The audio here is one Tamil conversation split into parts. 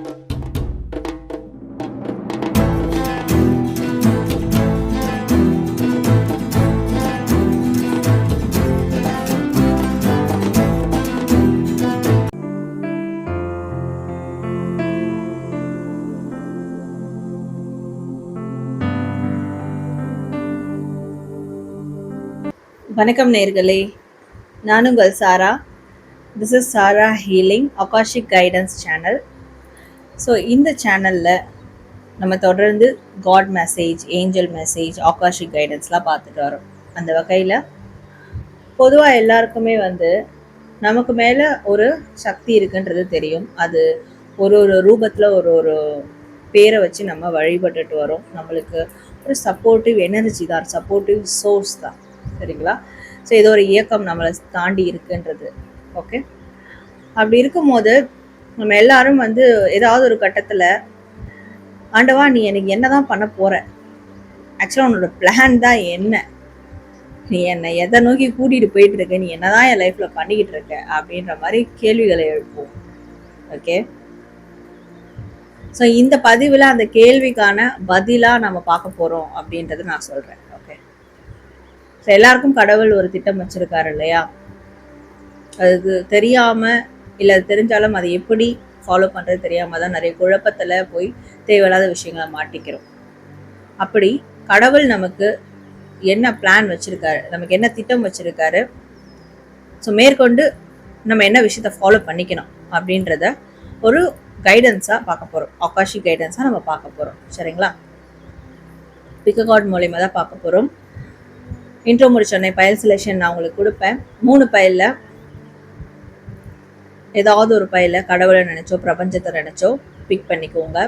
வணக்கம் நேர்களே. நான் உங்கள் Sara. This is Sara healing akashic guidance channel so இந்த சேனலில் நம்ம தொடர்ந்து god message angel message akashic கைடன்ஸ்லாம் பார்த்துட்டு வரோம். அந்த வகையில் பொதுவாக எல்லாருக்குமே வந்து நமக்கு மேலே ஒரு சக்தி இருக்குன்றது தெரியும். அது ஒரு ஒரு ரூபத்தில் ஒரு ஒரு பேரை வச்சு நம்ம வழிபட்டுட்டு வரோம். நம்மளுக்கு ஒரு சப்போர்ட்டிவ் எனர்ஜி தான் சப்போர்ட்டிவ் சோர்ஸ் தான். சரிங்களா? ஸோ இது ஒரு இயக்கம் நம்மளை தாண்டி இருக்குன்றது. ஓகே அப்படி இருக்கும்போது நம்ம எல்லாரும் வந்து ஏதாவது ஒரு கட்டத்தில் ஆண்டவா நீ எனக்கு என்ன தான் பண்ண போகிற ஆக்சுவலாக உன்னோட பிளான் தான் என்ன? நீ என்னை எதை நோக்கி கூட்டிகிட்டு போயிட்டு இருக்க? நீ என்னதான் என் லைஃப்பில் பண்ணிக்கிட்டு இருக்க? அப்படின்ற மாதிரி கேள்விகளை எழுப்புவோம். ஓகே ஸோ இந்த பதிவில் அந்த கேள்விக்கான பதிலாக நம்ம பார்க்க போகிறோம் அப்படின்றத நான் சொல்கிறேன் ஓகே ஸோ எல்லாருக்கும் கடவுள் ஒரு திட்டம் வச்சுருக்காரு இல்லையா? அது தெரியாமல் இல்லை அது தெரிஞ்சாலும் அதை எப்படி ஃபாலோ பண்ணுறது தெரியாமல் தான் நிறைய குழப்பத்தில் போய் தேவையில்லாத விஷயங்களை மாட்டிக்கிறோம். அப்படி கடவுள் நமக்கு என்ன பிளான் வச்சுருக்காரு நமக்கு என்ன திட்டம் வச்சுருக்காரு ஸோ மேற்கொண்டு நம்ம என்ன விஷயத்த ஃபாலோ பண்ணிக்கணும் அப்படின்றத ஒரு கைடன்ஸாக பார்க்க போகிறோம் ஆகாஷி கைடன்ஸாக நம்ம பார்க்க போகிறோம் சரிங்களா? பிக்ககார்ட் மூலயமா தான் பார்க்க போகிறோம் இன்ட்ரோ முடிச்சோடனே பயல் செலெக்ஷன் நான் உங்களுக்கு கொடுப்பேன். மூணு பயலில் ஏதாவது ஒரு பையில் கடவுளை நினச்சோ பிரபஞ்சத்தை நினச்சோ பிக் பண்ணிக்கோங்க.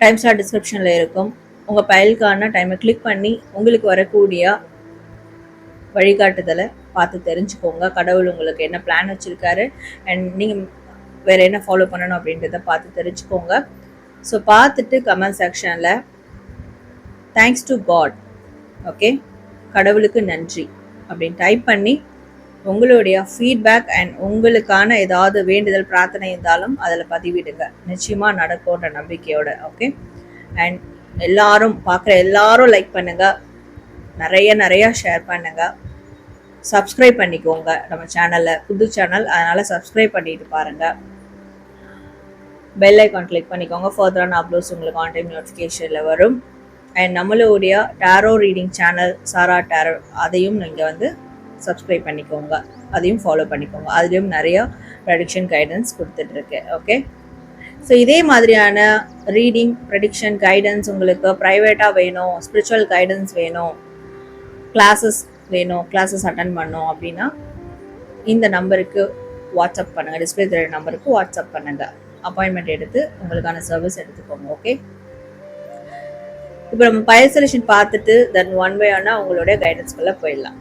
டைம் ஸ்டார் டிஸ்கிரிப்ஷனில் இருக்கும். உங்கள் பயலுக்கான டைமை கிளிக் பண்ணி உங்களுக்கு வரக்கூடிய வழிகாட்டுதலை பார்த்து தெரிஞ்சுக்கோங்க. கடவுள் உங்களுக்கு என்ன பிளான் வச்சுருக்காரு அண்ட் நீங்கள் வேறு என்ன ஃபாலோ பண்ணணும் அப்படின்றத பார்த்து தெரிஞ்சுக்கோங்க. ஸோ பார்த்துட்டு கமெண்ட் செக்ஷனில் தேங்க்ஸ் டு காட் ஓகே கடவுளுக்கு நன்றி. அப்படின்னு டைப் பண்ணி உங்களுடைய ஃபீட்பேக் அண்ட் உங்களுக்கான ஏதாவது வேண்டுதல் பிரார்த்தனை இருந்தாலும் அதில் பதிவிடுங்க. நிச்சயமாக நடக்கும்ன்ற நம்பிக்கையோட ஓகே அண்ட் எல்லாரும் பார்க்குற எல்லாரும் லைக் பண்ணுங்க. நிறைய நிறைய ஷேர் பண்ணுங்க. சப்ஸ்கிரைப் பண்ணிக்கோங்க நம்ம சேனலில் புது சேனல் அதனால் சப்ஸ்கிரைப் பண்ணிட்டு பாருங்கள் பெல் ஐக்கான் கிளிக் பண்ணிக்கோங்க. ஃபர்தரான அப்லோட்ஸ் உங்களுக்கு ஆன் டைம் நோட்டிஃபிகேஷனில் வரும். அண்ட் நம்மளுடைய tarot reading channel Sara tarot அதையும் நீங்கள் வந்து சப்ஸ்கிரைப் பண்ணிக்கோங்க. அதையும் ஃபாலோ பண்ணிக்கோங்க. அதுலேயும் நிறையா ப்ரடிக்ஷன் கைடன்ஸ் கொடுத்துட்ருக்கு ஓகே ஸோ இதே மாதிரியான ரீடிங் ப்ரெடிக்ஷன் கைடன்ஸ் உங்களுக்கு ப்ரைவேட்டாக வேணும் ஸ்பிரிச்சுவல் கைடன்ஸ் வேணும் கிளாஸஸ் வேணும் கிளாஸஸ் அட்டன் பண்ணோம் அப்படின்னா இந்த நம்பருக்கு வாட்ஸ்அப் பண்ணுங்கள் டிஸ்பிளே தெரிய நம்பருக்கு வாட்ஸ்அப் பண்ணுங்கள் அப்பாயின்மெண்ட் எடுத்து உங்களுக்கான சர்வீஸ் எடுத்துக்கோங்க. ஓகே இப்போ நம்ம பயர் செலெக்ஷன் பார்த்துட்டு தென் ஒன் பை ஆனால் உங்களுடைய கைடன்ஸ்குள்ளே போயிடலாம்.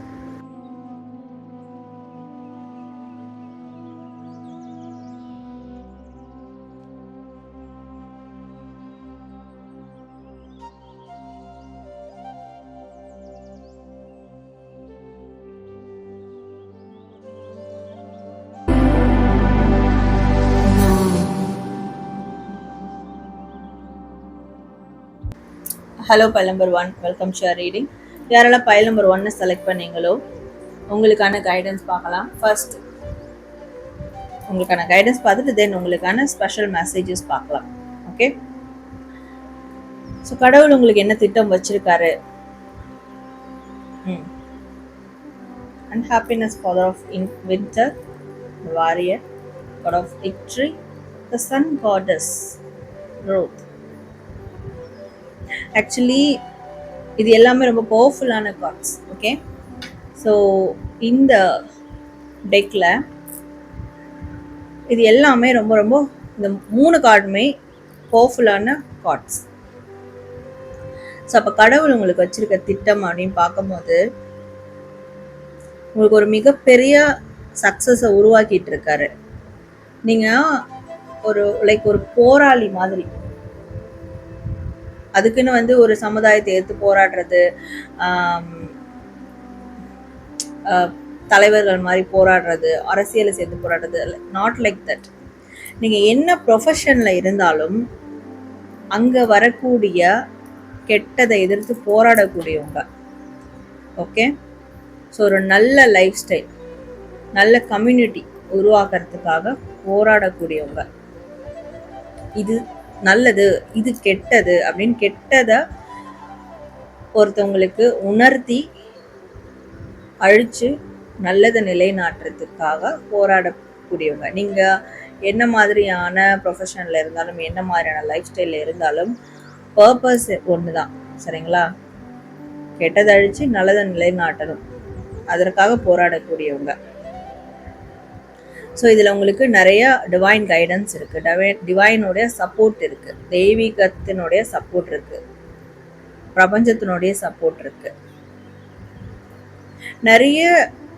Hello pile number one welcome share reading யாரெல்லாம் பைல் நம்பர் ஒன்னை செலக்ட் பண்ணீங்களோ உங்களுக்கான கைடன்ஸ் பார்க்கலாம். ஃபர்ஸ்ட் உங்களுக்கான கைடன்ஸ் பார்த்துட்டு தென் உங்களுக்கான ஸ்பெஷல் மெசேஜஸ் பார்க்கலாம். ஓகே ஸோ கடவுள் உங்களுக்கு என்ன திட்டம் வச்சிருக்காரு? And happiness father of in winter warrior god of victory the sun goddess wrath actually இது எல்லாமே ரொம்ப பவர்ஃபுல்லான கார்ட்ஸ் ஓகே ஸோ இந்த டெக்கில் இது எல்லாமே ரொம்ப ரொம்ப இந்த மூணு கார்டுமே பவர்ஃபுல்லான கார்ட்ஸ் ஸோ அப்போ கடவுள் உங்களுக்கு வச்சுருக்க திட்டம் அப்படின்னு பார்க்கும்போது உங்களுக்கு ஒரு மிகப்பெரிய சக்ஸஸை உருவாக்கிட்டு இருக்காரு. நீங்கள் ஒரு லைக் ஒரு போராளி மாதிரி. அதுக்குன்னு வந்து ஒரு சமுதாயத்தை எடுத்து போராடுறது தலைவர்கள் மாதிரி போராடுறது அரசியலை சேர்த்து போராடுறது நாட் லைக் தட் நீங்கள் என்ன ப்ரொஃபஷனில் இருந்தாலும் அங்கே வரக்கூடிய கெட்டதை எதிர்த்து போராடக்கூடியவங்க. ஓகே ஸோ ஒரு நல்ல லைஃப் ஸ்டைல் நல்ல கம்யூனிட்டி உருவாக்குறதுக்காக போராடக்கூடியவங்க. இது நல்லது இது கெட்டது அப்படின்னு கெட்டதை ஒருத்தவங்களுக்கு உணர்த்தி அழிச்சு நல்லதை நிலைநாட்டுறதுக்காக போராடக்கூடியவங்க. நீங்கள் என்ன மாதிரியான ப்ரொஃபஷனில் இருந்தாலும் என்ன மாதிரியான லைஃப் ஸ்டைலில் இருந்தாலும் பர்பஸ் ஒன்று தான் சரிங்களா? கெட்டதை அழித்து நல்லதை நிலைநாட்டணும். அதற்காக போராடக்கூடியவங்க. ஸோ இதில் உங்களுக்கு நிறைய டிவைன் கைடன்ஸ் இருக்குது டவை டிவைனுடைய சப்போர்ட் இருக்குது தெய்வீகத்தினுடைய சப்போர்ட் இருக்குது பிரபஞ்சத்தினுடைய சப்போர்ட் இருக்குது நிறைய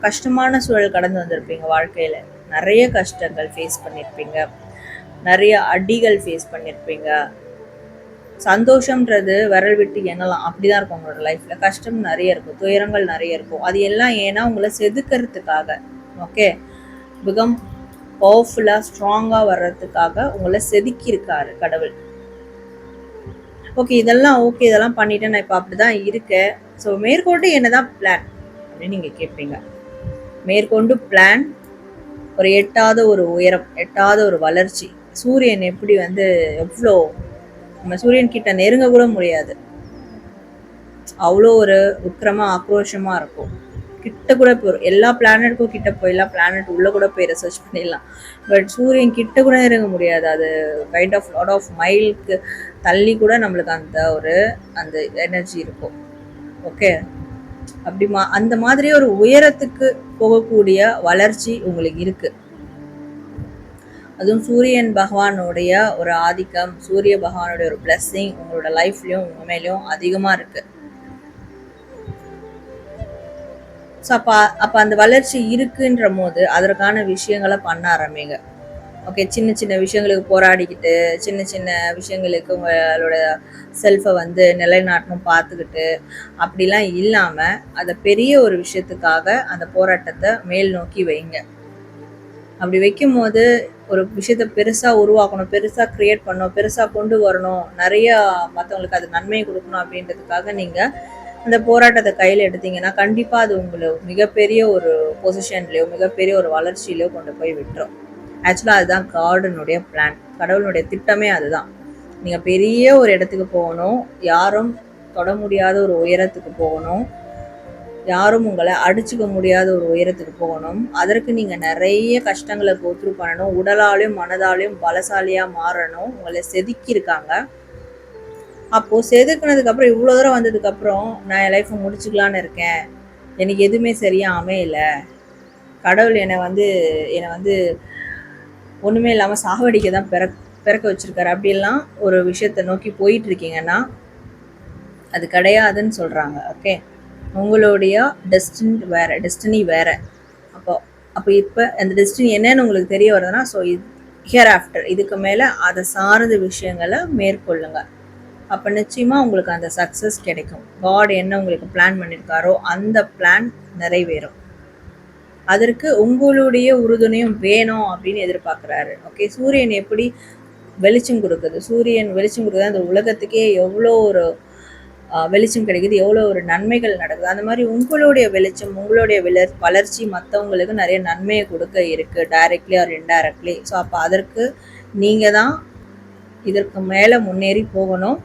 கஷ்டமான சூழல் கடந்து வந்திருப்பீங்க வாழ்க்கையில். நிறைய கஷ்டங்கள் ஃபேஸ் பண்ணியிருப்பீங்க நிறைய அடிகள் ஃபேஸ் பண்ணியிருப்பீங்க சந்தோஷம்ன்றது விரல் விட்டு எண்ணலாம். அப்படிதான் இருக்கும் உங்களோட லைஃப்பில் கஷ்டம் நிறைய இருக்கும். துயரங்கள் நிறைய இருக்கும். அது எல்லாம் ஏன்னா உங்களை செதுக்கிறதுக்காக. ஓகே பிகம் பவர்ஃபுல்லாக ஸ்ட்ராங்காக வர்றதுக்காக உங்களை செதுக்கியிருக்காரு கடவுள். ஓகே இதெல்லாம் ஓகே இதெல்லாம் பண்ணிட்டேன் நான் இப்போ அப்படிதான் இருக்கேன். ஸோ மேற்கொண்டு என்னதான் பிளான் அப்படின்னு நீங்கள் கேட்பீங்க மேற்கொண்டு பிளான் ஒரு எட்டாத ஒரு உயரம் எட்டாத ஒரு வளர்ச்சி. சூரியன் எப்படி வந்து எவ்வளோ நம்ம சூரியன் கிட்ட நெருங்க கூட முடியாது. அவ்வளோ ஒரு உக்கிரமாக ஆக்ரோஷமாக இருக்கும். கிட்ட கூட போயிடும் எல்லா பிளானட்டுக்கும் கிட்ட போயிடலாம். பிளானட் உள்ளே கூட போய் ரிசர்ச் பண்ணிடலாம். பட் சூரியன் கிட்ட கூட இறங்க முடியாது. அது கைண்ட் ஆஃப் லாட் ஆஃப் மைலுக்கு தள்ளி கூட நம்மளுக்கு அந்த ஒரு அந்த எனர்ஜி இருக்கும். ஓகே அப்படி மா அந்த மாதிரி ஒரு உயரத்துக்கு போகக்கூடிய வளர்ச்சி உங்களுக்கு இருக்குது அதுவும் சூரியன் பகவானுடைய ஒரு ஆதிக்கம் சூரிய பகவானுடைய ஒரு பிளஸ்ஸிங் உங்களோட லைஃப்லையும் உண்மையிலையும் அதிகமாக இருக்குது ஸோ அப்போ அப்போ அந்த வளர்ச்சி இருக்குன்ற போது அதற்கான விஷயங்களை பண்ண ஆரம்பிங்க. ஓகே சின்ன சின்ன விஷயங்களுக்கு போராடிக்கிட்டு சின்ன சின்ன விஷயங்களுக்கு உங்களோட செல்ஃபை வந்து நிலைநாட்டணும் பார்த்துக்கிட்டு அப்படிலாம் இல்லாமல் அதை பெரிய ஒரு விஷயத்துக்காக அந்த போராட்டத்தை மேல் நோக்கி வைங்க. அப்படி வைக்கும் போது ஒரு விஷயத்த பெருசாக உருவாக்கணும் பெருசாக க்ரியேட் பண்ணணும் பெருசாக கொண்டு வரணும். நிறைய மற்றவங்களுக்கு அது நன்மையை கொடுக்கணும் அப்படின்றதுக்காக நீங்கள் அந்த போராட்டத்தை கையில் எடுத்தீங்கன்னா கண்டிப்பாக அது உங்களை மிகப்பெரிய ஒரு பொசிஷன்லையோ மிகப்பெரிய ஒரு வளர்ச்சியிலையோ கொண்டு போய் விட்டுரும். ஆக்சுவலாக அதுதான் கார்டனுடைய பிளான் கடவுளுடைய திட்டமே அதுதான். நீங்கள் பெரிய ஒரு இடத்துக்கு போகணும். யாரும் தொட முடியாத ஒரு உயரத்துக்கு போகணும். யாரும் உங்களை அடிச்சுக்க முடியாத ஒரு உயரத்துக்கு போகணும். அதற்கு நீங்கள் நிறைய கஷ்டங்களை கோத்ரூ பண்ணணும். உடலாலையும் மனதாலையும் பலசாலியாக மாறணும். உங்களை செதுக்கியிருக்காங்க அப்போது செதுக்குனதுக்கப்புறம் இவ்வளோ தூரம் வந்ததுக்கப்புறம் நான் என் லைஃப்பை முடிச்சுக்கலான்னு இருக்கேன். எனக்கு எதுவுமே சரியாக அமையல கடவுள் என்னை வந்து என்னை வந்து ஒன்றுமே இல்லாமல் சாவடிக்க தான் பிறக் பிறக்க வச்சுருக்காரு. அப்படிலாம் ஒரு விஷயத்தை நோக்கி போயிட்டுருக்கீங்கன்னா அது கிடையாதுன்னு சொல்கிறாங்க ஓகே உங்களுடைய டெஸ்டின் வேறு டெஸ்டினி வேறு. அப்போ அப்போ இப்போ அந்த டெஸ்டினி என்னன்னு உங்களுக்கு தெரிய வருதுன்னா ஸோ இது ஹியர் ஆஃப்டர் இதுக்கு மேலே அதை சார்ந்த விஷயங்களை மேற்கொள்ளுங்கள் அப்போ நிச்சயமாக உங்களுக்கு அந்த சக்ஸஸ் கிடைக்கும். காட் என்ன உங்களுக்கு பிளான் பண்ணியிருக்காரோ அந்த பிளான் நிறைவேறும். அதற்கு உங்களுடைய உறுதுணையும் வேணும் அப்படின்னு எதிர்பார்க்குறாரு. ஓகே சூரியன் எப்படி வெளிச்சம் கொடுக்குது? சூரியன் வெளிச்சம் கொடுக்குது. அந்த உலகத்துக்கே எவ்வளோ ஒரு வெளிச்சம் கிடைக்குது. எவ்வளோ ஒரு நன்மைகள் நடக்குது. அந்த மாதிரி உங்களுடைய வெளிச்சம் உங்களுடைய விளர் வளர்ச்சி மற்றவங்களுக்கு நிறைய நன்மையை கொடுக்க இருக்குது டைரக்ட்லி ஆர் இன்டைரக்ட்லி ஸோ அப்போ அதற்கு நீங்கள் தான் இதற்கு மேலே முன்னேறி போகணும்.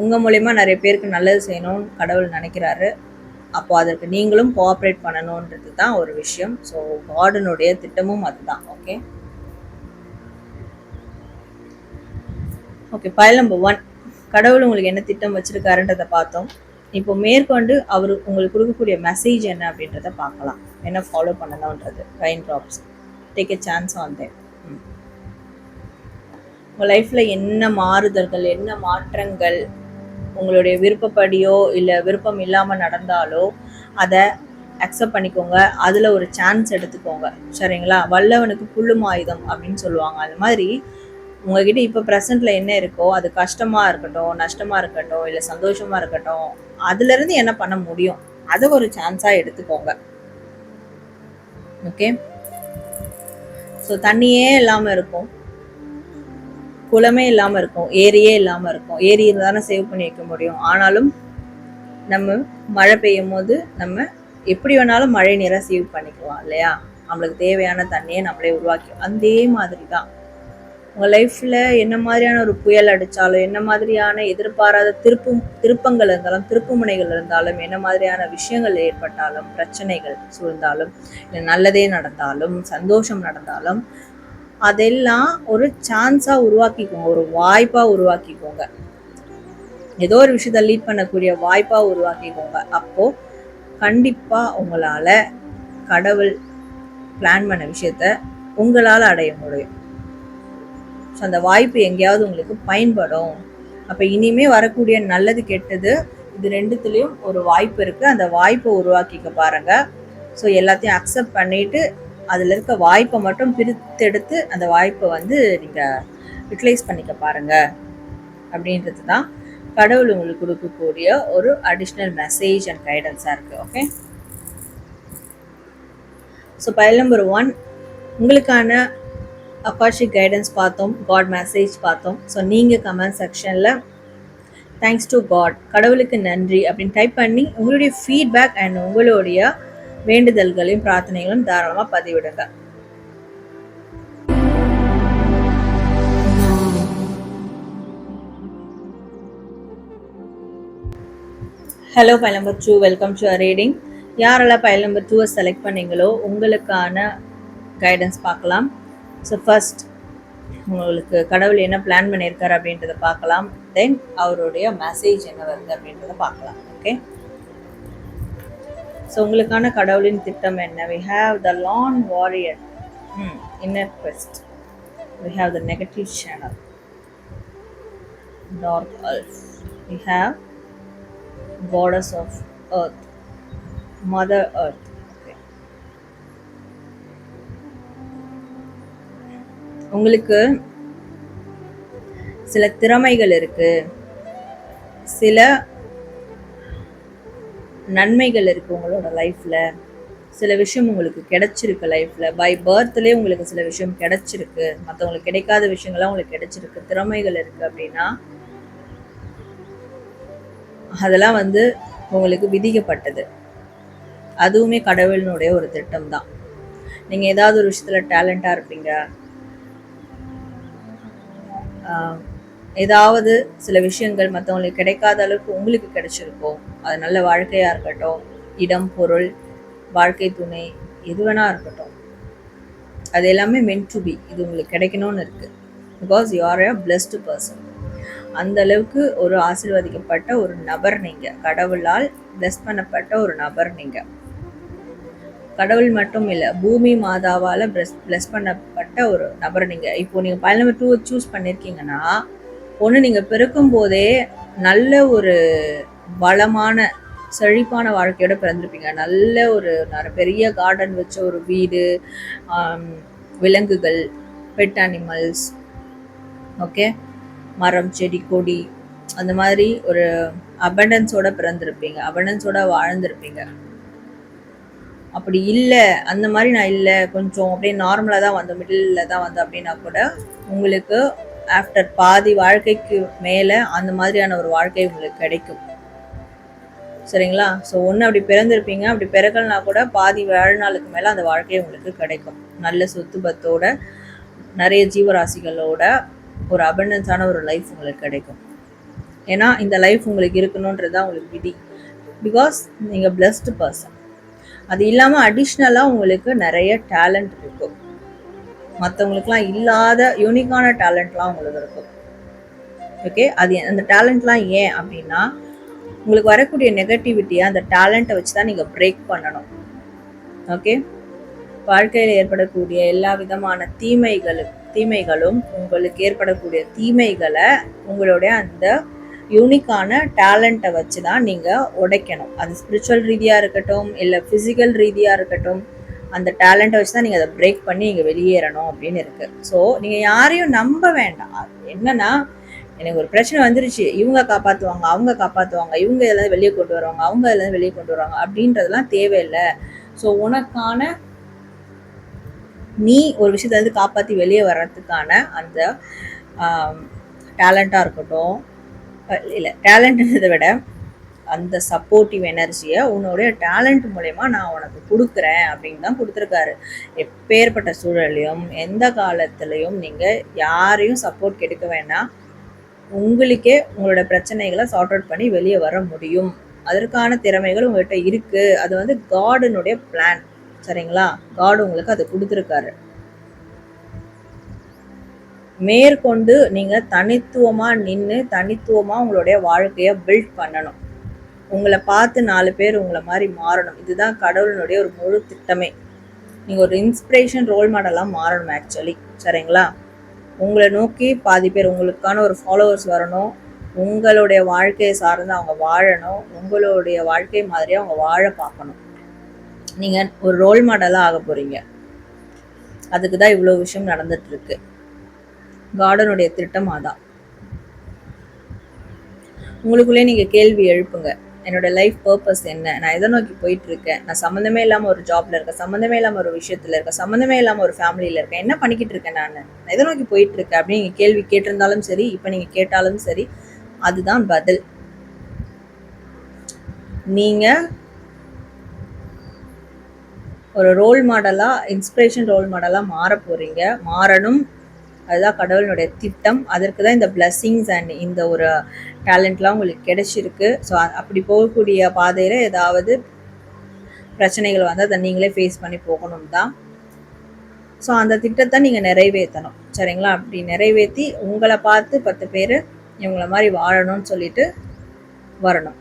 உங்கள் மூலயமா நிறைய பேருக்கு நல்லது செய்யணும்னு கடவுள் நினைக்கிறாரு. அப்போ அதற்கு நீங்களும் கோஆப்ரேட் பண்ணணுன்றது தான் ஒரு விஷயம். ஸோ கார்டனுடைய திட்டமும் அதுதான். Okay okay pile number one கடவுள் உங்களுக்கு என்ன திட்டம் வச்சிருக்காருன்றதை பார்த்தோம். இப்போ மேற்கொண்டு அவர் உங்களுக்கு கொடுக்கக்கூடிய மெசேஜ் என்ன அப்படின்றத பார்க்கலாம். என்ன follow பண்ணணுன்றது rain drops take a chance on them உங்கள் லைஃப்பில் என்ன மாறுதல்கள் என்ன மாற்றங்கள் உங்களுடைய விருப்பப்படியோ இல்லை விருப்பம் இல்லாமல் நடந்தாலோ அதை அக்செப்ட் பண்ணிக்கோங்க. அதில் ஒரு சான்ஸ் எடுத்துக்கோங்க. சரிங்களா? வல்லவனுக்கு புல்லும் ஆயுதம் அப்படின்னு சொல்லுவாங்க. அது மாதிரி உங்ககிட்ட இப்போ ப்ரெசண்ட்டில் என்ன இருக்கோ அது கஷ்டமாக இருக்கட்டும் நஷ்டமாக இருக்கட்டும் இல்லை சந்தோஷமாக இருக்கட்டும் அதுலேருந்து என்ன பண்ண முடியும்? அதை ஒரு சான்ஸாக எடுத்துக்கோங்க. ஓகே ஸோ ஸோ தண்ணியே இல்லாமல் இருக்கும். குளமே இல்லாமல் இருக்கும் ஏரியே இல்லாமல் இருக்கும். ஏரி இருந்தால் சேவ் பண்ணி வைக்க முடியும். ஆனாலும் நம்ம மழை பெய்யும் போது நம்ம எப்படி வேணாலும் மழை நீரை சேவ் பண்ணிக்கலாம் இல்லையா? நம்மளுக்கு தேவையான தண்ணியை நம்மளே உருவாக்கி அதே மாதிரி தான் உங்கள் லைஃப்பில் என்ன மாதிரியான ஒரு புயல் அடித்தாலும் என்ன மாதிரியான எதிர்பாராத திருப்பு திருப்பங்கள் இருந்தாலும் திருப்புமுனைகள் இருந்தாலும் என்ன மாதிரியான விஷயங்கள் ஏற்பட்டாலும் பிரச்சனைகள் சூழ்ந்தாலும் இல்லை நல்லதே நடந்தாலும் சந்தோஷம் நடந்தாலும் அதெல்லாம் ஒரு சான்ஸாக உருவாக்கிக்கோங்க. ஒரு வாய்ப்பாக உருவாக்கிக்கோங்க. ஏதோ ஒரு விஷயத்த லீட் பண்ணக்கூடிய வாய்ப்பாக உருவாக்கிக்கோங்க. அப்போது கண்டிப்பாக உங்களால் கடவுள் பிளான் பண்ண விஷயத்த உங்களால் அடைய முடியும். ஸோ அந்த வாய்ப்பு எங்கேயாவது உங்களுக்கு பயன்படும். அப்போ இனிமே வரக்கூடிய நல்லது கெட்டது இது ரெண்டுத்துலேயும் ஒரு வாய்ப்பு இருக்குது அந்த வாய்ப்பை உருவாக்கிக்க பாருங்கள் ஸோ எல்லாத்தையும் அக்செப்ட் பண்ணிவிட்டு அதில் இருக்க வாய்ப்பை மட்டும் பிரித்தெடுத்து அந்த வாய்ப்பை வந்து நீங்கள் யூட்டிலைஸ் பண்ணிக்க பாருங்கள் அப்படின்றது தான் கடவுள் உங்களுக்கு கொடுக்கக்கூடிய ஒரு அடிஷ்னல் மெசேஜ் அண்ட் கைடன்ஸாக இருக்குது okay so pile number one உங்களுக்கான அப்பாஷிக் கைடன்ஸ் பார்த்தோம் காட் மெசேஜ் பார்த்தோம். ஸோ நீங்கள் கமெண்ட் செக்ஷனில் தேங்க்ஸ் டு காட் கடவுளுக்கு நன்றி அப்படின்னு டைப் பண்ணி உங்களுடைய ஃபீட்பேக் அண்ட் உங்களுடைய வேண்டுதல்களையும் பிரார்த்தனைகளும் தாராளமாக பதிவிடுங்க. Hello file number two welcome to reading யாரெல்லாம் ஃபைல் நம்பர் டூவை செலக்ட் பண்ணீங்களோ உங்களுக்கான கைடன்ஸ் பார்க்கலாம். ஸோ ஃபர்ஸ்ட் உங்களுக்கு கடவுள் என்ன பிளான் பண்ணியிருக்காரு அப்படின்றத பார்க்கலாம். தென் அவருடைய மெசேஜ் என்ன வருது அப்படின்றத பார்க்கலாம். ஓகே ஸோ உங்களுக்கான கடவுளின் திட்டம் என்ன we have the lone warrior inner quest we have the negative channel dark elf we have goddess of earth mother earth okay. உங்களுக்கு சில திறமைகள் இருக்கு சில நன்மைகள் இருக்குது உங்களோட லைஃப்பில் சில விஷயம் உங்களுக்கு கிடைச்சிருக்கு லைஃப்பில் பை பர்த்லேயே உங்களுக்கு சில விஷயம் கிடைச்சிருக்கு. மற்றவங்களுக்கு கிடைக்காத விஷயங்கள்லாம் உங்களுக்கு கிடைச்சிருக்கு. திறமைகள் இருக்குது அப்படின்னா அதெல்லாம் வந்து உங்களுக்கு விதிக்கப்பட்டது. அதுவுமே கடவுளினுடைய ஒரு திட்டம் தான். நீங்கள் ஏதாவது ஒரு விஷயத்தில் டேலண்ட்டாக இருப்பீங்க. ஏதாவது சில விஷயங்கள் மற்றவங்களுக்கு கிடைக்காத அளவுக்கு உங்களுக்கு கிடைச்சிருக்கும் அது நல்ல வாழ்க்கையாக இருக்கட்டும் இடம் பொருள் வாழ்க்கை துணை எது வேணா இருக்கட்டும். அது எல்லாமே மென் டு பி இது உங்களுக்கு கிடைக்கணும்னு இருக்குது because you are a blessed person அந்த அளவுக்கு ஒரு ஆசீர்வதிக்கப்பட்ட ஒரு நபர் நீங்கள் கடவுளால் பிளஸ் பண்ணப்பட்ட ஒரு நபர் நீங்கள் கடவுள் மட்டும் இல்லை பூமி மாதாவால் பிளஸ் பிளஸ் பண்ணப்பட்ட ஒரு நபர் நீங்கள் இப்போ நீங்கள் பயல் நம்பர் டூ சூஸ் பண்ணியிருக்கீங்கன்னா ஒன்று நீங்கள் பிறக்கும் போதே நல்ல ஒரு வளமான செழிப்பான வாழ்க்கையோட பிறந்திருப்பீங்க. நல்ல ஒரு பெரிய கார்டன் வச்ச ஒரு வீடு விலங்குகள் பெட் அனிமல்ஸ் ஓகே மரம் செடி கொடி அந்த மாதிரி ஒரு அபண்டன்ஸோட பிறந்திருப்பீங்க. அபண்டன்ஸோட வாழ்ந்திருப்பீங்க. அப்படி இல்லை அந்த மாதிரி நான் இல்லை கொஞ்சம் அப்படியே நார்மலாக தான் வந்தேன் மிடில் தான் வந்தேன் அப்படின்னா கூட உங்களுக்கு ஆஃப்டர் பாதி வாழ்க்கைக்கு மேலே அந்த மாதிரியான ஒரு வாழ்க்கை உங்களுக்கு கிடைக்கும். சரிங்களா? ஸோ ஒன்று அப்படி பிறந்திருப்பீங்க. அப்படி பிறக்கலனா கூட பாதி வாழ்நாளுக்கு மேலே அந்த வாழ்க்கை உங்களுக்கு கிடைக்கும். நல்ல சொத்து பத்தோட நிறைய ஜீவராசிகளோட ஒரு அபண்டன்ஸான ஒரு லைஃப் உங்களுக்கு கிடைக்கும். ஏன்னா இந்த லைஃப் உங்களுக்கு இருக்கணுன்றது தான் உங்களுக்கு விதி. பிகாஸ் நீங்கள் பிளஸ்டு பர்சன் அது இல்லாமல் அடிஷ்னலாக உங்களுக்கு நிறைய டேலண்ட் இருக்கும். மற்றவங்களுக்குலாம் இல்லாத யூனிக்கான டேலண்ட்லாம் உங்களுக்கு இருக்கும். ஓகே அது அந்த டேலண்ட்லாம் ஏன் அப்படின்னா உங்களுக்கு வரக்கூடிய நெகட்டிவிட்டியை அந்த டேலண்ட்டை வச்சு தான் நீங்கள் பிரேக் பண்ணணும். ஓகே வாழ்க்கையில் ஏற்படக்கூடிய எல்லா விதமான தீமைகளும் தீமைகளும் உங்களுக்கு ஏற்படக்கூடிய தீமைகளை உங்களுடைய அந்த யூனிக்கான டேலண்ட்டை வச்சு தான் நீங்கள் உடைக்கணும். அது ஸ்பிரிச்சுவல் ரீதியாக இருக்கட்டும் இல்லை ஃபிசிக்கல் ரீதியாக இருக்கட்டும் அந்த டேலண்ட்டை வச்சு தான் நீங்கள் அதை பிரேக் பண்ணி நீங்கள் வெளியேறணும் அப்படின்னு இருக்குது ஸோ நீங்கள் யாரையும் நம்ப வேண்டாம். என்னென்னா எனக்கு ஒரு பிரச்சனை வந்துருச்சு. இவங்க காப்பாற்றுவாங்க அவங்க காப்பாற்றுவாங்க இவங்க எல்லாம் வெளியே கொண்டு வருவாங்க அவங்க எல்லாம் வெளியே கொண்டு வருவாங்க அப்படின்றதெல்லாம் தேவையில்லை. ஸோ உனக்கான நீ ஒரு விஷயத்துலேருந்து காப்பாற்றி வெளியே வர்றதுக்கான அந்த டேலண்ட்டாக இருக்கட்டும் இல்லை டேலண்ட்ன்றதை விட அந்த சப்போர்ட்டிவ் எனர்ஜியை உன்னுடைய டேலண்ட் மூலயமா நான் உனக்கு கொடுக்குறேன் அப்படின்னு தான் கொடுத்துருக்காரு. எப்பேற்பட்ட சூழலையும் எந்த காலத்துலேயும் நீங்கள் யாரையும் சப்போர்ட் கெடுக்க வேணாம். உங்களுக்கே உங்களோட பிரச்சனைகளை சார்ட் அவுட் பண்ணி வெளியே வர முடியும். அதற்கான திறமைகள் உங்கள்கிட்ட இருக்குது அது வந்து காடனுடைய பிளான் சரிங்களா? காடு உங்களுக்கு அதை கொடுத்துருக்காரு. மேற்கொண்டு நீங்கள் தனித்துவமாக நின்று தனித்துவமாக உங்களுடைய வாழ்க்கையை பில்ட் பண்ணணும். உங்களை பார்த்து நாலு பேர் உங்களை மாதிரி மாறணும். இதுதான் கடவுளினுடைய ஒரு முழு திட்டமே. நீங்கள் ஒரு இன்ஸ்பிரேஷன் ரோல் மாடலாக மாறணும் ஆக்சுவலி சரிங்களா? உங்களை நோக்கி பாதி பேர் உங்களுக்கான ஒரு ஃபாலோவர்ஸ் வரணும். உங்களுடைய வாழ்க்கையை சார்ந்து அவங்க வாழணும். உங்களுடைய வாழ்க்கை மாதிரி அவங்க வாழ பார்க்கணும். நீங்கள் ஒரு ரோல் மாடலாக ஆக போகிறீங்க அதுக்கு தான் இவ்வளோ விஷயம் நடந்துட்டுருக்கு. கார்டனுடைய திட்டம் அதான். உங்களுக்குள்ளே நீங்கள் கேள்வி எழுப்புங்க. என்னோட லைஃப் பர்பஸ் என்ன? நான் எதை நோக்கி போயிட்டு இருக்கேன் நான் சம்மந்தமே இல்லாமல் ஒரு ஜாப்ல இருக்கேன் சம்மந்தமே இல்லாமல் ஒரு விஷயத்துல இருக்கேன் சம்மந்தமே இல்லாமல் ஒரு ஃபேமிலியில இருக்கேன். என்ன பண்ணிக்கிட்டு இருக்கேன் நான்? நான் எதை நோக்கி போயிட்டு இருக்கேன் அப்படின்னு நீங்கள் கேள்வி கேட்டிருந்தாலும் சரி இப்போ நீங்கள் கேட்டாலும் சரி அதுதான் பதில். நீங்க ஒரு ரோல் மாடலாக இன்ஸ்பிரேஷன் ரோல் மாடலாக மாற போறீங்க. மாறணும். அதுதான் கடவுளுடைய திட்டம். அதற்கு தான் இந்த பிளஸ்ஸிங்ஸ் அண்ட் இந்த ஒரு டேலண்ட்லாம் உங்களுக்கு கிடைச்சிருக்கு. ஸோ அப்படி போகக்கூடிய பாதையில் ஏதாவது பிரச்சனைகள் வந்து அதை நீங்களே ஃபேஸ் பண்ணி போகணும் தான். ஸோ அந்த திட்டத்தை நீங்கள் நிறைவேற்றணும். சரிங்களா? அப்படி நிறைவேற்றி உங்களை பார்த்து பத்து பேர் இவங்கள மாதிரி வாழணும்னு சொல்லிட்டு வரணும்.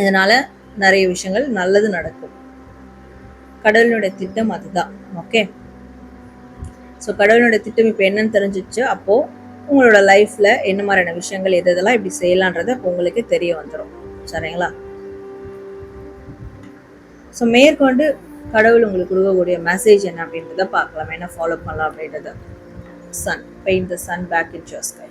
இதனால் நிறைய விஷயங்கள் நல்லது நடக்கும். கடவுளுடைய திட்டம் அதுதான். ஓகே ஸோ கடவுளுடைய திட்டம் இப்போ என்னன்னு தெரிஞ்சிச்சு. அப்போது உங்களோட லைஃப்பில் என்ன மாதிரியான விஷயங்கள் எது எதெல்லாம் இப்படி செய்யலான்றத உங்களுக்கு தெரிய வந்துடும் சரிங்களா? ஸோ மேற்கொண்டு கடவுள் உங்களுக்கு கொடுக்கக்கூடிய மெசேஜ் என்ன அப்படின்றத பார்க்கலாம். என்ன ஃபாலோ பண்ணலாம் அப்படின்றத. Sun paint the sun back in your sky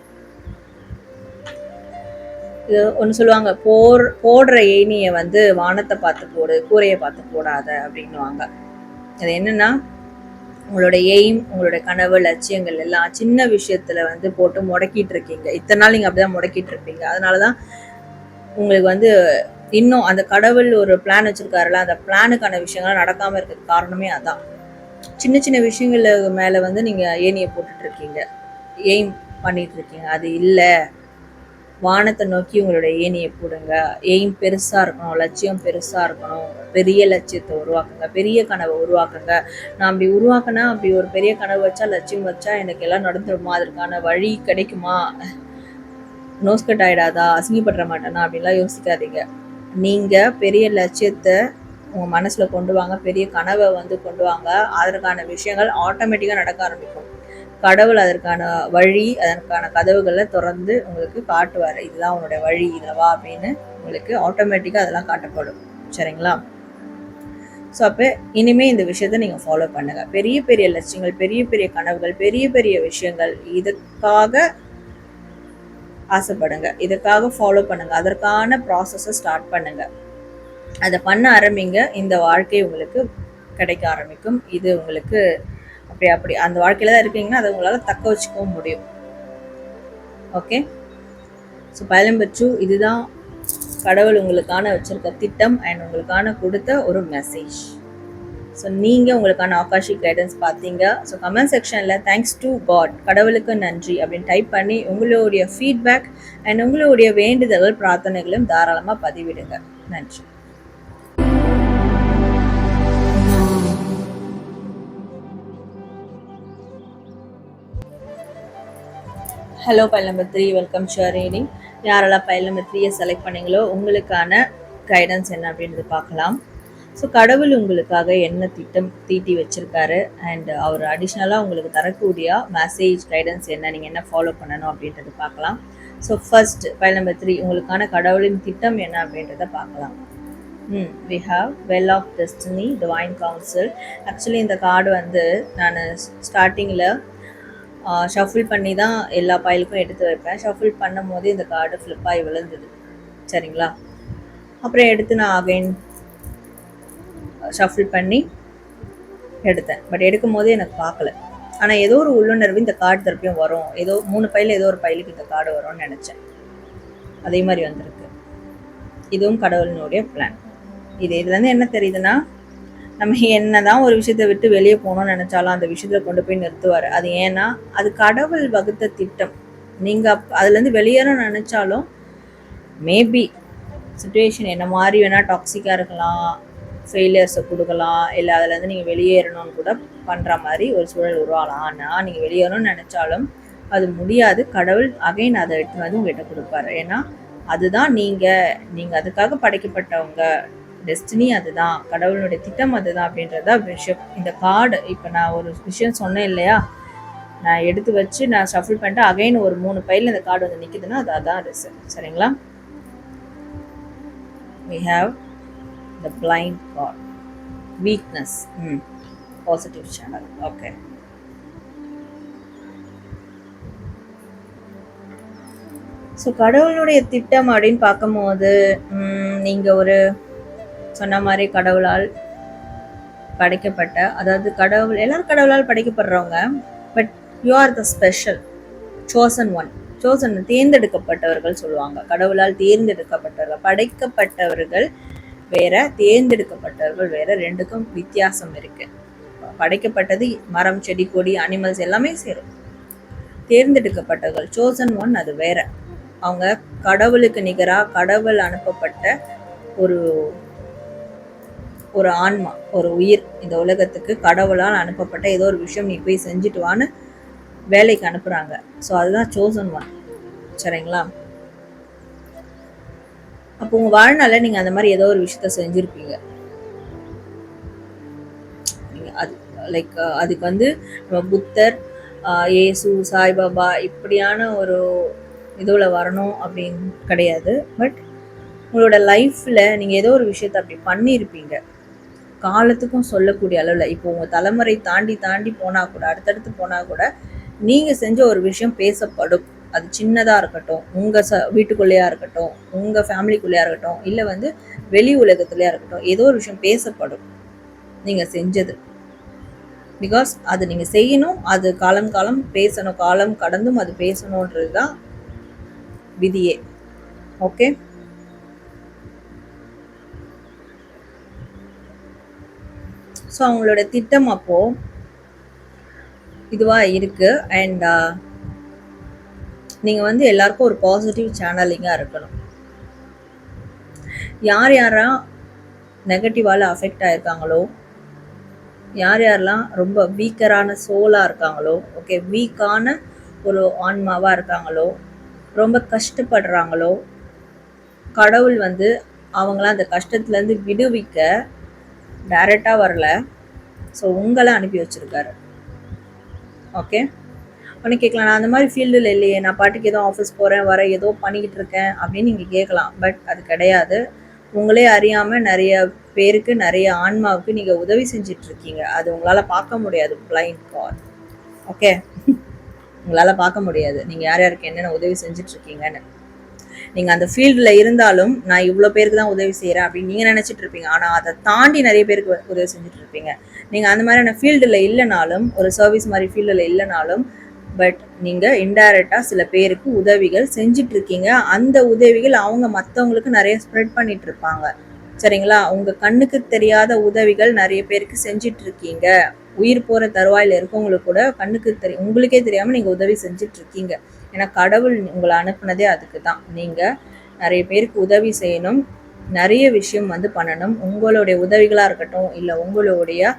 இது ஒன்று சொல்லுவாங்க போர் போடுற ஏணியை வந்து வானத்தை பார்த்து போடு கூரையை பார்த்து போடாத அப்படின்னுவாங்க. அது என்னன்னா உங்களோட எய்ம் உங்களோட கனவு லட்சியங்கள் எல்லாம் சின்ன விஷயத்துல வந்து போட்டு முடக்கிட்டு இருக்கீங்க. இத்தனை நாள் நீங்க அப்படிதான் முடக்கிட்டு இருப்பீங்க. அதனாலதான் உங்களுக்கு வந்து இன்னும் அந்த கடவுள் ஒரு பிளான் வச்சிருக்காருல்ல அந்த பிளானுக்கான விஷயங்கள் நடக்காம இருக்க காரணமே அதான். சின்ன சின்ன விஷயங்கள் மேல வந்து நீங்க ஏனியை போட்டுட்டு இருக்கீங்க. எய்ம் பண்ணிட்டு இருக்கீங்க. அது இல்லை. வானத்தை நோக்கி உங்களோட ஏணியை போடுங்க. எய்ம் பெருசாக இருக்கணும் லட்சியம் பெருசாக இருக்கணும். பெரிய லட்சியத்தை உருவாக்குங்க. பெரிய கனவை உருவாக்குங்க. நான் அப்படி உருவாக்கினா அப்படி ஒரு பெரிய கனவு வச்சா லட்சியம் வச்சா எனக்கு எல்லாம் நடந்துருமா? அதற்கான வழி கிடைக்குமா? நோஸ்கட் ஆகிடாதா அசிங்கப்படுற மாட்டேனா? அப்படின்லாம் யோசிக்காதீங்க. நீங்கள் பெரிய லட்சியத்தை உங்கள் மனசில் கொண்டு வாங்க. பெரிய கனவை வந்து கொண்டு வாங்க. அதற்கான விஷயங்கள் ஆட்டோமேட்டிக்காக நடக்க ஆரம்பிக்கும். கடவுள் அதற்கான வழி அதற்கான கதவுகளை திறந்து உங்களுக்கு காட்டுவார். இதுதான் உன்னோட வழி இதுவா அப்படின்னு உங்களுக்கு ஆட்டோமேட்டிக்காக அதெல்லாம் காட்டப்படும். சரிங்களா? ஸோ அப்போ இனிமேல் இந்த விஷயத்த நீங்கள் ஃபாலோ பண்ணுங்கள் பெரிய பெரிய லட்சியங்கள் பெரிய பெரிய கனவுகள் பெரிய பெரிய விஷயங்கள் இதுக்காக ஆசைப்படுங்க. இதுக்காக ஃபாலோ பண்ணுங்கள் அதற்கான ப்ராசஸை ஸ்டார்ட் பண்ணுங்கள் அதை பண்ண ஆரம்பிங்க. இந்த வாழ்க்கை உங்களுக்கு கிடைக்க ஆரம்பிக்கும். இது உங்களுக்கு அப்படி அப்படி. அந்த வாழ்க்கையில தான் இருக்கீங்கன்னா அதை உங்களால் தக்க வச்சுக்கவும் முடியும். ஓகே ஸோ பயலம்பச்சு இதுதான் கடவுள் உங்களுக்கான வச்சிருக்க திட்டம் அண்ட் உங்களுக்கான கொடுத்த ஒரு மெசேஜ் ஸோ நீங்கள் உங்களுக்கான ஆகாஷிக் கைடன்ஸ் பார்த்தீங்க. ஸோ கமெண்ட் செக்ஷனில் தேங்க்ஸ் டு காட் கடவுளுக்கு நன்றி. அப்படின்னு டைப் பண்ணி உங்களுடைய ஃபீட்பேக் அண்ட் உங்களுடைய வேண்டுதல்கள் பிரார்த்தனைகளும் தாராளமாக பதிவிடுங்க. நன்றி. Hello file number three welcome sure reading யாரெல்லாம் ஃபைல் நம்பர் த்ரீயை செலக்ட் பண்ணீங்களோ உங்களுக்கான கைடன்ஸ் என்ன அப்படின்றது பார்க்கலாம். ஸோ கடவுள் உங்களுக்காக என்ன திட்டம் தீட்டி வச்சுருக்காரு அண்ட் அவர் அடிஷ்னலாக உங்களுக்கு தரக்கூடிய மெசேஜ் கைடன்ஸ் என்ன நீங்கள் என்ன ஃபாலோ பண்ணணும் அப்படின்றது பார்க்கலாம். So first file number three உங்களுக்கான கடவுளின் திட்டம் என்ன அப்படின்றத பார்க்கலாம். ம் we have well of destiny divine council actually இந்த கார்டு வந்து நான் ஸ்டார்டிங்கில் ஷஃபிள் பண்ணி தான் எல்லா பைலுக்கும் எடுத்து வைப்பேன். ஷஃபிள் பண்ணும் போது இந்த கார்டு ஃப்ளிப்பாகி விழுந்தது. சரிங்களா? அப்புறம் எடுத்து நான் அகைன் ஷஃபிள் பண்ணி எடுத்தேன். பட் எடுக்கும் போதே எனக்கு பார்க்கல. ஆனால் ஏதோ ஒரு உள்ளுணர்வு இந்த கார்டு திருப்பியும் வரும். ஏதோ மூணு பையில் ஏதோ ஒரு பையிலுக்கு இந்த கார்டு வரும்னு நினச்சேன். அதே மாதிரி வந்திருக்கு. இதுவும் கடவுளினுடைய பிளான் இது இதுலேருந்து என்ன தெரியுதுன்னா நம்ம என்னதான் ஒரு விஷயத்தை விட்டு வெளியே போகணும்னு நினைச்சாலும் அந்த விஷயத்துல கொண்டு போய் நிறுத்துவார். அது ஏன்னா அது கடவுள் வகுத்த திட்டம். நீங்க அப்- அதுலேருந்து வெளியேறணும்னு நினைச்சாலும் மேபி சுச்சுவேஷன் என்ன மாதிரி வேணால் டாக்ஸிக்காக இருக்கலாம் ஃபெயிலியர்ஸை கொடுக்கலாம் இல்லை அதுலேருந்து நீங்கள் வெளியேறணும்னு கூட பண்ணுற மாதிரி ஒரு சூழல் உருவாகலாம். ஆனால் நீங்கள் வெளியேறணும்னு நினச்சாலும் அது முடியாது. கடவுள் அகைன் அதை எடுத்து வந்து உங்கள்கிட்ட கொடுப்பாரு. ஏன்னா அதுதான் நீங்கள் நீங்கள் அதுக்காக படைக்கப்பட்டவங்க. டெஸ்டினி அதுதான் கடவுளுடைய திட்டம் அதுதான் அப்படின்றதா விஷயம். இந்த கார்டு இப்போ நான் ஒரு விஷயம் சொன்னேன் இல்லையா? நான் எடுத்து வச்சு நான் ஷஃபிள் பண்ணிட்டு அகைன் ஒரு மூணு பையில் இந்த கார்டு வந்து நிற்குதுன்னா அது அதான் ரிசல்ட் சரிங்களா? We have the blind card weakness hmm. Positive channel okay so கடவுளுடைய திட்டம் அப்படின்னு பார்க்கும்போது நீங்கள் ஒரு சொன்ன மாதிரி கடவுளால் படைக்கப்பட்ட அதாவது கடவுள் எல்லாரும் கடவுளால் படைக்கப்படுறவங்க but you are the special chosen one chosen தேர்ந்தெடுக்கப்பட்டவர்கள் சொல்லுவாங்க. கடவுளால் தேர்ந்தெடுக்கப்பட்டவர்கள் படைக்கப்பட்டவர்கள் வேற தேர்ந்தெடுக்கப்பட்டவர்கள் வேற ரெண்டுக்கும் வித்தியாசம் இருக்கு. படைக்கப்பட்டது மரம் செடி கொடி அனிமல்ஸ் எல்லாமே சேரும். தேர்ந்தெடுக்கப்பட்டவர்கள் சோசன் ஒன் அது வேற. அவங்க கடவுளுக்கு நிகராக கடவுள் அனுப்பப்பட்ட ஒரு ஒரு ஆன்மா ஒரு உயிர் இந்த உலகத்துக்கு கடவுளால் அனுப்பப்பட்ட ஏதோ ஒரு விஷயம் நீ போய் செஞ்சுட்டு வான்னு வேலைக்கு அனுப்புகிறாங்க ஸோ அதுதான் சோசன் ஒன் சரிங்களா? அப்போ உங்கள் வாழ்நாளில் நீங்கள் அந்த மாதிரி ஏதோ ஒரு விஷயத்த செஞ்சுருப்பீங்க. அது லைக் அதுக்கு வந்து நம்ம புத்தர் ஏசு சாய்பாபா இப்படியான ஒரு இதுவில் வரணும் அப்படின்னு கிடையாது. பட் உங்களோட லைஃப்பில் நீங்கள் ஏதோ ஒரு விஷயத்த அப்படி பண்ணியிருப்பீங்க. காலத்துக்கும் சொல்லக்கூடிய அளவில் இப்போ உங்கள் தலைமுறை தாண்டி தாண்டி போனால் கூட அடுத்தடுத்து போனால் கூட நீங்கள் செஞ்ச ஒரு விஷயம் பேசப்படும். அது சின்னதாக இருக்கட்டும் உங்கள் ச வீட்டுக்குள்ளேயா இருக்கட்டும் உங்கள் ஃபேமிலிக்குள்ளேயா இருக்கட்டும் இல்லை வந்து வெளி உலகத்துலேயா இருக்கட்டும் ஏதோ ஒரு விஷயம் பேசப்படும் நீங்கள் செஞ்சது. பிகாஸ் அது நீங்கள் செய்யணும் அது காலம் காலம் பேசணும் காலம் கடந்தும் அது பேசணுன்றது தான் விதியே. ஓகே ஸோ அவங்களோட திட்டம் அப்போ இதுவாக இருக்கு. அண்ட் uh, நீங்கள் வந்து எல்லாருக்கும் ஒரு பாசிட்டிவ் சேனலிங்காக இருக்கணும். யார் யாரெல்லாம் நெகட்டிவால் அஃபெக்ட் ஆயிருக்காங்களோ யார் யாரெல்லாம் ரொம்ப வீக்கரான சோலாக இருக்காங்களோ ஓகே வீக்கான ஒரு ஆன்மாவாக இருக்காங்களோ ரொம்ப கஷ்டப்படுறாங்களோ கடவுள் வந்து அவங்கள அந்த கஷ்டத்துலேருந்து விடுவிக்க டைரெக்டாக வரல. ஸோ உங்களை அனுப்பி வச்சுருக்காரு. ஓகே உடனே கேட்கலாம் நான் அந்த மாதிரி ஃபீல்டில் இல்லையே. நான் பாட்டுக்கு ஏதோ ஆஃபீஸ் போகிறேன் வரேன் ஏதோ பண்ணிக்கிட்டு இருக்கேன் அப்படின்னு நீங்கள் கேட்கலாம் பட் அது கிடையாது. உங்களே அறியாமல் நிறைய பேருக்கு நிறைய ஆன்மாவுக்கு நீங்கள் உதவி செஞ்சிட்ருக்கீங்க அது உங்களால் பார்க்க முடியாது. பிளைண்ட் கால் ஓகே உங்களால் பார்க்க முடியாது. நீங்கள் யார் யாருக்கு என்னென்ன உதவி செஞ்சிட்ருக்கீங்கன்னு நீங்கள் அந்த ஃபீல்டில் இருந்தாலும் நான் இவ்வளோ பேருக்கு தான் உதவி செய்கிறேன் அப்படின்னு நீங்கள் நினச்சிட்டு இருப்பீங்க. ஆனால் அதை தாண்டி நிறைய பேருக்கு உதவி செஞ்சுட்டு இருப்பீங்க. நீங்கள் அந்த மாதிரியான ஃபீல்டில் இல்லைனாலும் ஒரு சர்வீஸ் மாதிரி ஃபீல்டில் இல்லைனாலும் பட் நீங்கள் இன்டைரக்டாக சில பேருக்கு உதவிகள் செஞ்சுட்டு இருக்கீங்க. அந்த உதவிகள் அவங்க மற்றவங்களுக்கு நிறைய ஸ்ப்ரெட் பண்ணிட்டு இருப்பாங்க. சரிங்களா? உங்கள் கண்ணுக்கு தெரியாத உதவிகள் நிறைய பேருக்கு செஞ்சுட்டு இருக்கீங்க. உயிர் போகிற தருவாயில் இருக்கவங்களுக்கு கூட கண்ணுக்கு தெரியும் உங்களுக்கே தெரியாமல் நீங்கள் உதவி செஞ்சுட்டு இருக்கீங்க. ஏன்னா கடவுள் உங்களை அனுப்புனதே அதுக்கு தான் நீங்கள் நிறைய பேருக்கு உதவி செய்யணும். நிறைய விஷயம் வந்து பண்ணணும். உங்களுடைய உதவிகளாக இருக்கட்டும் இல்லை உங்களுடைய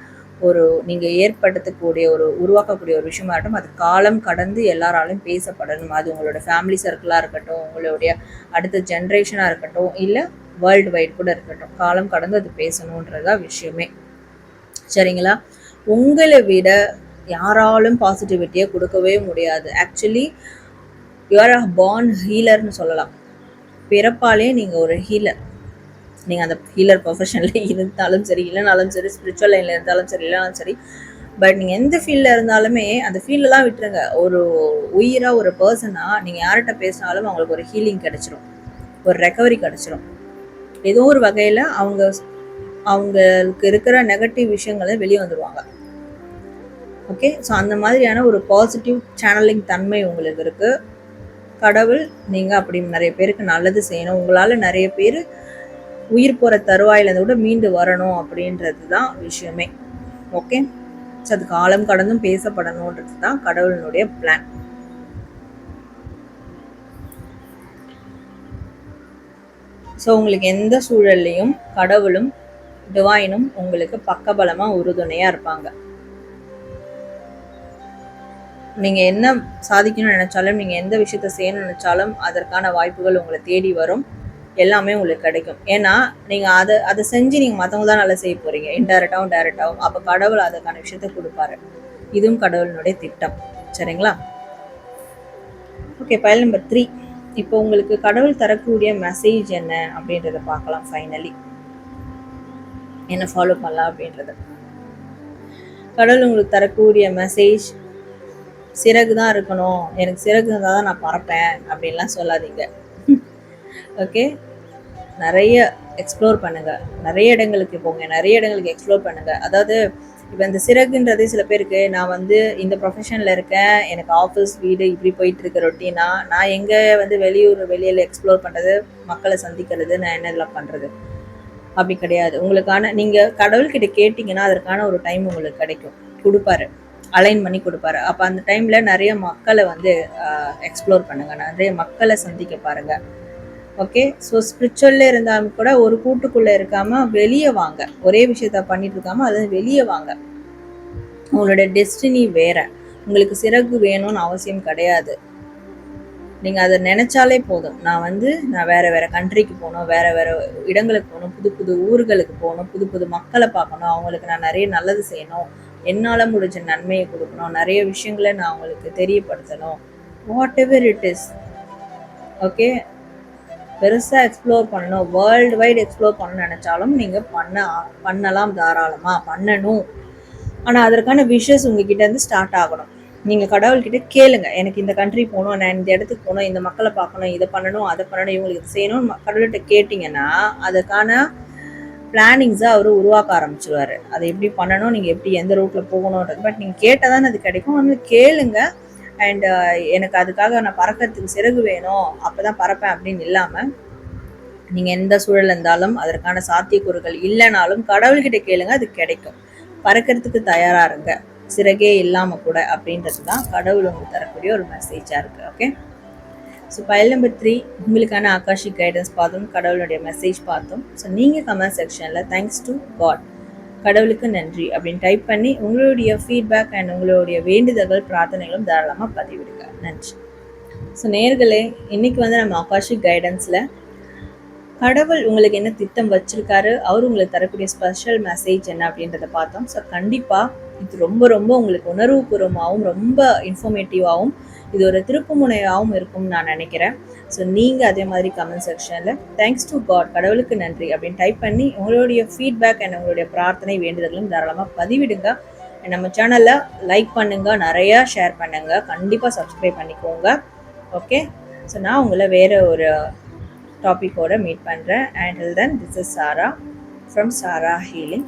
ஒரு நீங்கள் ஏற்படுத்தக்கூடிய ஒரு உருவாக்கக்கூடிய ஒரு விஷயமா இருக்கட்டும் அது காலம் கடந்து எல்லாராலும் பேசப்படணும். அது உங்களோட ஃபேமிலி சர்க்கிளாக இருக்கட்டும் உங்களுடைய அடுத்த ஜென்ரேஷனாக இருக்கட்டும் இல்லை வேர்ல்டு வைட் கூட இருக்கட்டும். காலம் கடந்து அது பேசணுன்றதா விஷயமே. சரிங்களா? உங்களை விட யாராலும் பாசிட்டிவிட்டியை கொடுக்கவே முடியாது. Actually you are a born ஹீலர்னு சொல்லலாம். பிறப்பாலே நீங்கள் ஒரு ஹீலர் நீங்கள் அந்த ஹீலர் ப்ரொஃபஷனில் இருந்தாலும் சரி இல்லைனாலும் சரி ஸ்பிரிச்சுவல் லைனில் இருந்தாலும் சரி இல்லைனாலும் சரி பட் நீங்கள் எந்த ஃபீல்டில் இருந்தாலுமே அந்த ஃபீல்டெலாம் விட்டுருங்க. ஒரு உயிராக ஒரு பர்சனாக நீங்கள் யார்கிட்ட பேசினாலும் அவங்களுக்கு ஒரு ஹீலிங் கிடைச்சிரும். ஒரு ரெக்கவரி கிடச்சிரும். ஏதோ ஒரு வகையில் அவங்க அவங்களுக்கு இருக்கிற நெகட்டிவ் விஷயங்களை வெளியே வந்துடுவாங்க ஓகே ஸோ அந்த மாதிரியான ஒரு பாசிட்டிவ் சேனலிங் தன்மை உங்களுக்கு இருக்குது கடவுள் நீங்கள் அப்படி நிறைய பேருக்கு நல்லது செய்யணும். உங்களால் நிறைய பேர் உயிர் போகிற தருவாயிலேருந்து கூட மீண்டு வரணும் அப்படின்றது தான் விஷயமே. ஓகே ஸோ அது காலம் கடந்தும் பேசப்படணுன்றது தான் கடவுளினுடைய பிளான் ஸோ உங்களுக்கு எந்த சூழல்லையும் கடவுளும் டிவைனும் உங்களுக்கு பக்கபலமாக உறுதுணையாக இருப்பாங்க. நீங்கள் என்ன சாதிக்கணும்னு நினச்சாலும் நீங்கள் எந்த விஷயத்த செய்யணும்னு நினச்சாலும் அதற்கான வாய்ப்புகள் உங்களை தேடி வரும். எல்லாமே உங்களுக்கு கிடைக்கும். ஏன்னா நீங்கள் அதை அதை செஞ்சு நீங்கள் மற்றவங்க தான் நல்லா செய்ய போகிறீங்க இன்டைரக்டாகவும் டைரக்டாகவும் அப்போ கடவுள் அதற்கான விஷயத்த கொடுப்பாரு. இதுவும் கடவுளினுடைய திட்டம். சரிங்களா? ஓகே பயல் நம்பர் த்ரீ இப்போ உங்களுக்கு கடவுள் தரக்கூடிய மெசேஜ் என்ன அப்படின்றத பார்க்கலாம் ஃபைனலி என்ன ஃபாலோ பண்ணலாம் அப்படின்றத. கடவுள் உங்களுக்கு தரக்கூடிய மெசேஜ் சிறகு தான் இருக்கணும். எனக்கு சிறகு இருந்தால் தான் நான் பறப்பேன். அப்படின்லாம் சொல்லாதீங்க. ஓகே நிறைய எக்ஸ்ப்ளோர் பண்ணுங்கள் நிறைய இடங்களுக்கு போங்க. நிறைய இடங்களுக்கு எக்ஸ்ப்ளோர் பண்ணுங்கள் அதாவது இப்போ இந்த சிறகுன்றதே சில பேருக்கு நான் வந்து இந்த ப்ரொஃபஷனில் இருக்கேன். எனக்கு ஆஃபீஸ் வீடு இப்படி போயிட்டு இருக்க ரொட்டீனா நான் எங்கே வந்து வெளியூர் வெளியில் எக்ஸ்ப்ளோர் பண்ணுறது மக்களை சந்திக்கிறது நான் என்ன இதெல்லாம் பண்ணுறது அப்படி கிடையாது. உங்களுக்கான நீங்கள் கடவுள்கிட்ட கேட்டிங்கன்னா அதற்கான ஒரு டைம் உங்களுக்கு கிடைக்கும். கொடுப்பாரு. அலைன் பண்ணி கொடுப்பாரு. அப்போ அந்த டைமில் நிறைய மக்களை வந்து எக்ஸ்ப்ளோர் பண்ணுங்கள் நிறைய மக்களை சந்திக்க பாருங்கள் ஓகே ஸோ ஸ்பிரிச்சுவலில் இருந்தாலும் கூட ஒரு கூட்டுக்குள்ளே இருக்காமல் வெளியே வாங்க. ஒரே விஷயத்த பண்ணிட்டு இருக்காமல் அது வெளியே வாங்க. உங்களோட டெஸ்டினி வேற. உங்களுக்கு சிறகு வேணும்னு அவசியம் கிடையாது. நீங்கள் அதை நினச்சாலே போதும். நான் வந்து நான் வேறு வேறு கண்ட்ரிக்கு போகணும் வேறு வேறு இடங்களுக்கு போகணும் புது புது ஊர்களுக்கு போகணும் புது புது மக்களை பார்க்கணும். அவங்களுக்கு நான் நிறைய நல்லது செய்யணும். என்னால் முடிஞ்ச நன்மையை கொடுக்கணும். நிறைய விஷயங்களை நான் அவங்களுக்கு தெரியப்படுத்தணும். Whatever it is okay பெருசாக எக்ஸ்ப்ளோர் பண்ணணும். வேர்ல்டு வைடு எக்ஸ்ப்ளோர் பண்ண நினச்சாலும் நீங்கள் பண்ண பண்ணலாம் தாராளமாக பண்ணணும். ஆனால் அதற்கான விஷஸ் உங்ககிட்ட இருந்து ஸ்டார்ட் ஆகணும். நீங்கள் கடவுள்கிட்ட கேளுங்க. எனக்கு இந்த கண்ட்ரி போகணும் நான் இந்த இடத்துக்கு போகணும் இந்த மக்களை பார்க்கணும் இதை பண்ணணும் அதை பண்ணணும் இவங்களுக்கு இது செய்யணும் கடவுள்கிட்ட கேட்டிங்கன்னா அதுக்கான பிளானிங்ஸை அவர் உருவாக்க ஆரம்பிச்சிருவார். அதை எப்படி பண்ணணும் நீங்கள் எப்படி எந்த ரூட்டில் போகணுன்றது பட் நீங்கள் கேட்டால் தானே அது கிடைக்கும். வந்து கேளுங்க. அண்டு எனக்கு அதுக்காக நான் பறக்கிறதுக்கு சிறகு வேணும். அப்போ தான் பறப்பேன் அப்படின்னு இல்லாமல் நீங்கள் எந்த சூழல் இருந்தாலும் அதற்கான சாத்தியக்கூறுகள் இல்லைனாலும் கடவுள்கிட்ட கேளுங்க அது கிடைக்கும். பறக்கிறதுக்கு தயாராக இருங்க. சிறகே இல்லாமல் கூட அப்படின்றது தான் கடவுள் உங்களுக்கு தரக்கூடிய ஒரு மெசேஜாக இருக்குது okay so pile number three உங்களுக்கான ஆகாஷிக் கைடன்ஸ் பார்த்தோம் கடவுளுடைய மெசேஜ் பார்த்தோம். ஸோ நீங்கள் கமெண்ட் செக்ஷனில் தேங்க்ஸ் டு காட் கடவுளுக்கு நன்றி அப்படின்னு டைப் பண்ணி உங்களுடைய ஃபீட்பேக் அண்ட் உங்களுடைய வேண்டுதல்கள் பிரார்த்தனைகளும் தாராளமாக பதிவிடுங்க. நன்றி. ஸோ நேர்களே இன்னைக்கு வந்து நம்ம ஆகாஷிக் கைடன்ஸில் கடவுள் உங்களுக்கு என்ன திட்டம் வச்சுருக்காரு அவர் உங்களுக்கு தரக்கூடிய ஸ்பெஷல் மெசேஜ் என்ன அப்படின்றத பார்த்தோம். ஸோ கண்டிப்பாக இது ரொம்ப ரொம்ப உங்களுக்கு உணர்வுபூர்வமாகவும் ரொம்ப இன்ஃபர்மேட்டிவாகவும் இது ஒரு திருப்புமுனையாகவும் இருக்கும்னு நான் நினைக்கிறேன். ஸோ நீங்கள் அதே மாதிரி கமெண்ட் செக்ஷனில் தேங்க்ஸ் டு காட் கடவுளுக்கு நன்றி அப்படின்னு டைப் பண்ணி உங்களுடைய ஃபீட்பேக் அண்ட் உங்களுடைய பிரார்த்தனை வேண்டுதல்களும் தாராளமாக பதிவிடுங்க. நம்ம சேனலில் லைக் பண்ணுங்கள் நிறையா ஷேர் பண்ணுங்கள் கண்டிப்பாக சப்ஸ்கிரைப் பண்ணிக்கோங்க. ஓகே ஸோ நான் உங்களை வேறு ஒரு டாப்பிக்கோட மீட் பண்ணுறேன் and then this is Sara from Sara healing